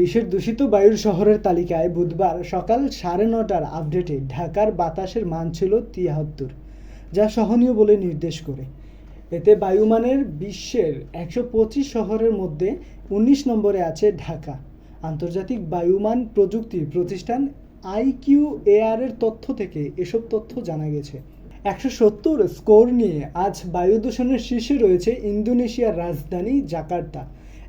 বিশ্বের দূষিত বায়ুর শহরের তালিকায় বুধবার সকাল সাড়ে নটার আপডেটে ঢাকার বাতাসের মান ছিল তিয়াত্তর, যা সহনীয় বলে নির্দেশ করে। এতে বায়ুমানের বিশ্বের একশো পঁচিশ শহরের মধ্যে উনিশ নম্বরে আছে ঢাকা। আন্তর্জাতিক বায়ুমান প্রযুক্তি প্রতিষ্ঠান আইকিউ এআরের তথ্য থেকে এসব তথ্য জানা গেছে। একশো সত্তর স্কোর নিয়ে আজ বায়ু দূষণের শীর্ষে রয়েছে ইন্দোনেশিয়ার রাজধানী জাকার্তা।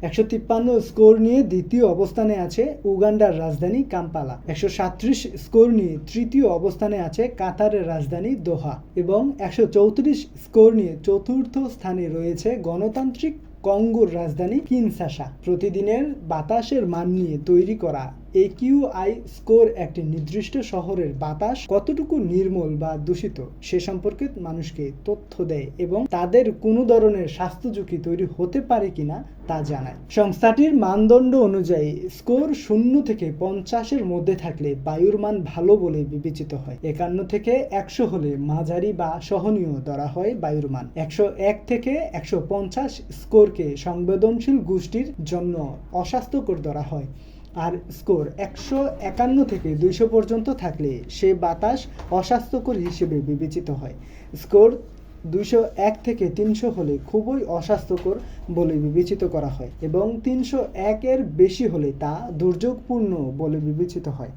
একশো তিপ্পান্ন স্কোর নিয়ে দ্বিতীয় অবস্থানে আছে উগান্ডার রাজধানী কাম্পালা। একশো সাঁত্রিশ স্কোর নিয়ে তৃতীয় অবস্থানে আছে কাতারের রাজধানী দোহা। এবং একশো চৌত্রিশ স্কোর নিয়ে চতুর্থ স্থানে রয়েছে গণতান্ত্রিক কঙ্গোর রাজধানী কিনসাসা। প্রতিদিনের বাতাসের মান নিয়ে তৈরি করা একিউআই স্কোর একটি নির্দিষ্ট শহরের বাতাস কতটুকু নির্মল বা দূষিত সে সম্পর্কে মানুষকে তথ্য দেয় এবং তাদের কোনো ধরনের স্বাস্থ্য ঝুঁকি তৈরি হতে পারে কিনা তা জানায়। সংস্থাটির মানদণ্ড অনুযায়ী স্কোর শূন্য থেকে পঞ্চাশের মধ্যে থাকলে বায়ুর মান ভালো বলে বিবেচিত হয়। একান্ন থেকে একশো হলে মাঝারি বা সহনীয় ধরা হয় বায়ুর মান। একশো এক থেকে একশো পঞ্চাশ স্কোরকে সংবেদনশীল গোষ্ঠীর জন্য অস্বাস্থ্যকর ধরা হয়। আর স্কোর একশো একান্ন থেকে দুইশো পর্যন্ত থাকলে সে বাতাস অস্বাস্থ্যকর হিসেবে বিবেচিত হয়। স্কোর দুইশো এক থেকে তিনশো হলে খুবই অস্বাস্থ্যকর বলে বিবেচিত করা হয় এবং তিনশো একের বেশি হলে তা দুর্যোগপূর্ণ বলে বিবেচিত হয়।